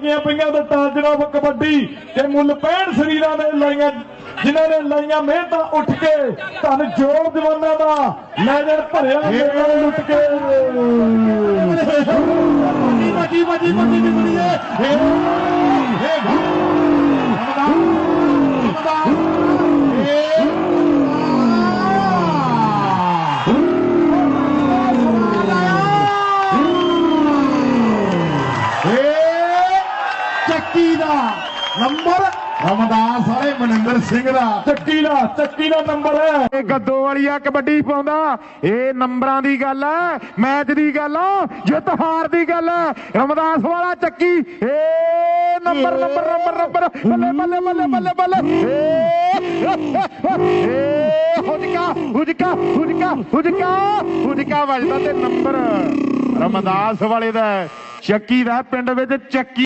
ਲੱਗੀਆਂ ਪਈਆਂ ਤੇ ਤਾਂ ਜਨਾਬ ਕਬੱਡੀ ਤੇ ਮੁੱਲ ਪੈਣ ਸਰੀਰਾਂ ਦੇ ਲਾਈਆਂ ਜਿਨ੍ਹਾਂ ਨੇ ਲਾਈਆਂ ਮਿਹਨਤਾਂ ਉੱਠ ਕੇ ਧਨ ਜੋੜ ਜਵਾਨਾਂ ਦਾ ਲੈ ਜਾਣ ਭਰਿਆ ਮੇਰਾ ਲੁੱਟ ਕੇ। ਬਾਜੀ ਬਾਜੀ ਬਾਜੀ ਦੀ ਚੱਕੀ ਦਾ ਨੰਬਰ। ਰਮਦਾਸ ਵਾਲੇ ਮਨਿੰਦਰ ਸਿੰਘ ਦਾ ਚੱਕੀ ਦਾ ਚੱਕੀ ਦਾ ਨੰਬਰ। ਹੈ ਇਹ ਗੱਦੋ ਵਾਲੀਆ ਕਬੱਡੀ ਪਾਉਂਦਾ। ਇਹ ਨੰਬਰਾਂ ਦੀ ਗੱਲ ਹੈ ਮੈਚ ਦੀ ਗੱਲ ਆ, ਜਿੱਤ ਹਾਰ ਦੀ ਗੱਲ ਹੈ ਰਮਦਾਸ ਵਾਲਾ ਚੱਕੀ। A number number number number. ਬੱਲੇ ਬੱਲੇ ਬੱਲੇ ਬੱਲੇ ਬੱਲੇ। ਏ ਹੁਜਕਾ ਹੁਜਕਾ ਹੁਜਕਾ ਹੁਜਕਾ ਹੁਜਕਾ ਵੱਜਦਾ ਤੇ ਨੰਬਰ। ਰਮਦਾਸ ਵਾਲੇ ਦਾ ਚੱਕੀ ਦਾ ਪਿੰਡ ਵਿੱਚ ਚੱਕੀ